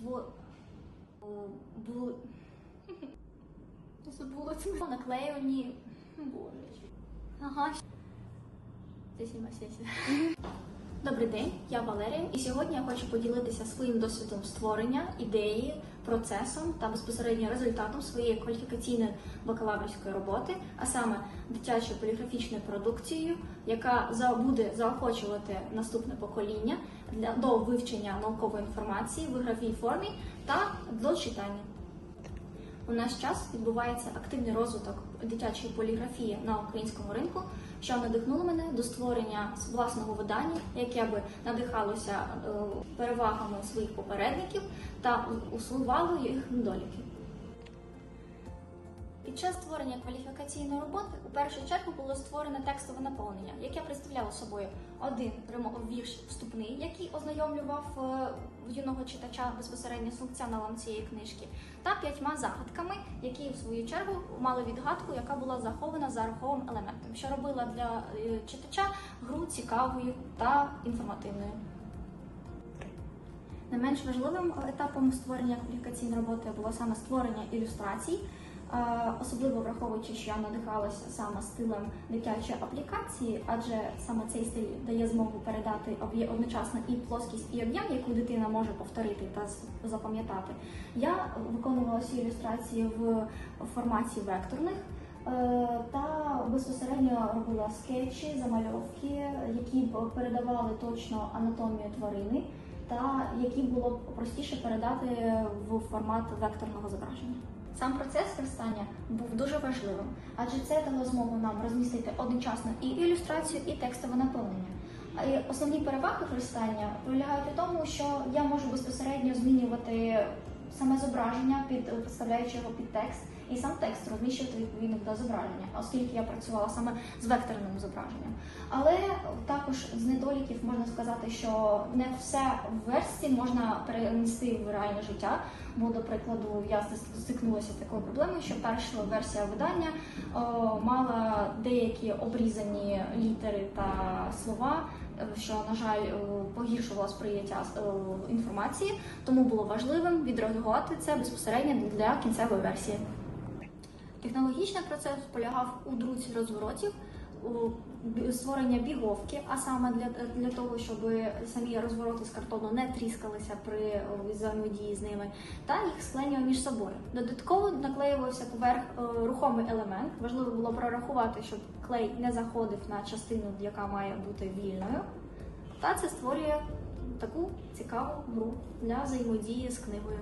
бу... Забула це наклеювані. Боже. Ага. Це сіма сесія. Добрий день, я Валерія, і сьогодні я хочу поділитися своїм досвідом створення ідеї, процесом та безпосередньо результатом своєї кваліфікаційної бакалаврської роботи, а саме дитячою поліграфічною продукцією, яка буде заохочувати наступне покоління для до вивчення наукової інформації в ігровій формі та до читання. У наш час відбувається активний розвиток дитячої поліграфії на українському ринку, що надихнуло мене до створення власного видання, яке би надихалося е, перевагами своїх попередників та усувало їх недоліки. Під час створення кваліфікаційної роботи у першу чергу було створено текстове наповнення, яке представляло собою один вірш вступний, який ознайомлював е, юного читача безпосередньо з функціоналом цієї книжки, та п'ятьма загадками, які в свою чергу мали відгадку, яка була захована за руховим елементом, що робила для е, читача гру цікавою та інформативною. Не менш важливим етапом створення кваліфікаційної роботи було саме створення ілюстрацій, особливо враховуючи, що я надихалася саме стилем дитячої аплікації, адже саме цей стиль дає змогу передати одночасно і плоскість, і об'єм, яку дитина може повторити та запам'ятати. Я виконувала ці ілюстрації в форматі векторних. е, Та безпосередньо робила скетчі, замальовки, які передавали точно анатомію тварини, та які було б простіше передати в формат векторного зображення. Сам процес верстання був дуже важливим, адже це дало змогу нам розмістити одночасно і ілюстрацію, і текстове наповнення. І основні переваги верстання полягають у тому, що я можу безпосередньо змінювати саме зображення, під підставляючи його під текст, і сам текст розміщувати відповідно до зображення, оскільки я працювала саме з векторним зображенням. Але також з недоліків можна сказати, що не все в версті можна перенести в реальне життя. Бо, до прикладу, я стикнулася такою проблемою, що перша версія видання о, мала деякі обрізані літери та слова, що, на жаль, погіршувало сприйняття інформації, тому було важливим відреагувати це безпосередньо для кінцевої версії. Технологічний процес полягав у друці розворотів, у створення біговки, а саме для, для того, щоб самі розвороти з картону не тріскалися при взаємодії з ними, та їх склеєння між собою. Додатково наклеювався поверх е, рухомий елемент. Важливо було прорахувати, щоб клей не заходив на частину, яка має бути вільною. Та це створює таку цікаву гру для взаємодії з книгою.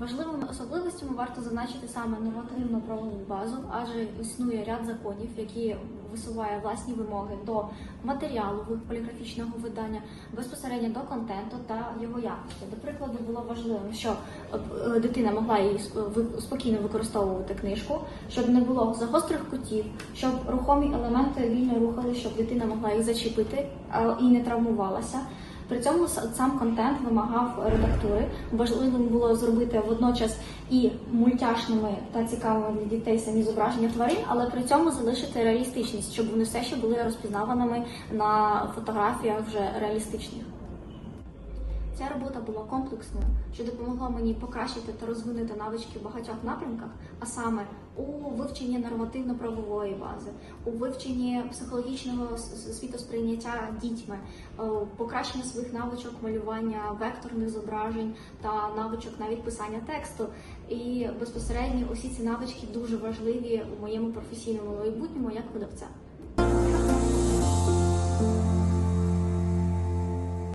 Важливими особливостями варто зазначити саме нормативну правову базу, адже існує ряд законів, які висуває власні вимоги до матеріалу поліграфічного видання, безпосередньо до контенту та його якості. До прикладу, було важливим, що е, дитина могла її сп- спокійно використовувати книжку, щоб не було загострих кутів, щоб рухомі елементи вільно рухали, щоб дитина могла їх зачепити і не травмувалася. При цьому сам контент вимагав редактури. Важливим було зробити водночас і мультяшними та цікавими для дітей самі зображення тварин, але при цьому залишити реалістичність, щоб вони все ще були розпізнаваними на фотографіях вже реалістичних. Ця робота була комплексною, що допомогла мені покращити та розвинути навички в багатьох напрямках, а саме у вивченні нормативно-правової бази, у вивченні психологічного світосприйняття дітьми, е, покращення своїх навичок малювання векторних зображень та навичок навіть писання тексту. І безпосередньо усі ці навички дуже важливі у моєму професійному майбутньому як видавця.